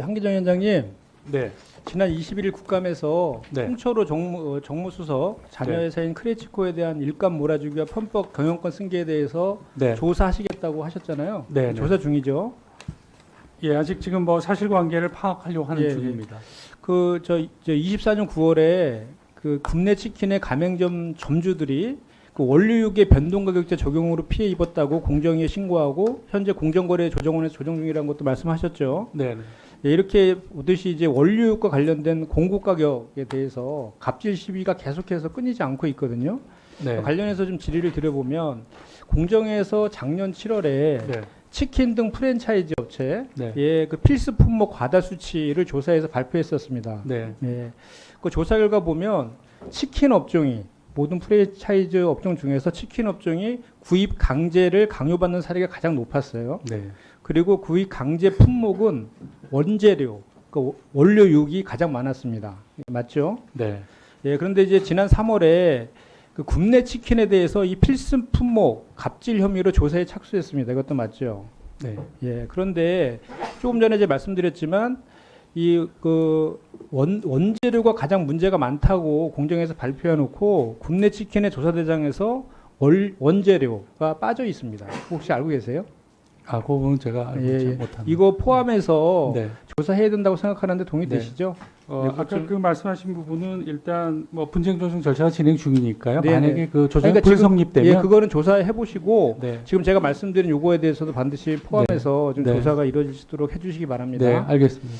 한기정 위원장님, 네. 지난 21일 국감에서 네. 홍철호 정무, 어, 정무수석 자녀 네. 회사인 크레치코에 대한 일감 몰아주기와 편법 경영권 승계에 대해서 네. 조사하시겠다고 하셨잖아요. 네, 네. 조사 중이죠. 예, 아직 지금 뭐 사실관계를 파악하려고 하는 예, 예. 중입니다. 그저 저 24년 9월에 그 국내 치킨의 가맹점 점주들이 그 원료육의 변동 가격제 적용으로 피해 입었다고 공정위에 신고하고 현재 공정거래 조정원에서 조정 중이라는 것도 말씀하셨죠. 네, 네. 예, 이렇게 보듯이 이제 원료육과 관련된 공급 가격에 대해서 갑질 시비가 계속해서 끊이지 않고 있거든요. 네. 관련해서 좀 질의를 드려보면 공정에서 작년 7월에 네. 치킨 등 프랜차이즈 업체 네. 예, 그 필수 품목 과다 수치를 조사해서 발표했었습니다. 네. 예. 그 조사 결과 보면 치킨 업종이 모든 프랜차이즈 업종 중에서 치킨 업종이 구입 강제를 강요받는 사례가 가장 높았어요. 네. 그리고 구입 강제 품목은 원재료, 그 원료육이 가장 많았습니다. 맞죠? 네. 예, 그런데 이제 지난 3월에 그 국내 치킨에 대해서 이 필수 품목 갑질 혐의로 조사에 착수했습니다. 이것도 맞죠? 네. 예, 그런데 조금 전에 이제 말씀드렸지만 이 그 원 원재료가 가장 문제가 많다고 공정에서 발표해 놓고 국내 치킨의 조사 대장에서 월, 원재료가 빠져 있습니다. 혹시 알고 계세요? 아, 그 부분은 제가 알고 예, 지 예. 못합니다. 이거 포함해서 네. 조사해야 된다고 생각하는데 네. 동의되시죠? 어, 네, 아까 좀- 그 말씀하신 부분은 일단 뭐 분쟁 조정 절차가 진행 중이니까요. 네, 만약에 네. 그 조정이 그러니까 불성립되면 예, 그거는 조사해 보시고 네. 지금 제가 말씀드린 요거에 대해서도 반드시 포함해서 좀 네. 조사가 이루어질 수 있도록 해주시기 바랍니다. 네, 알겠습니다.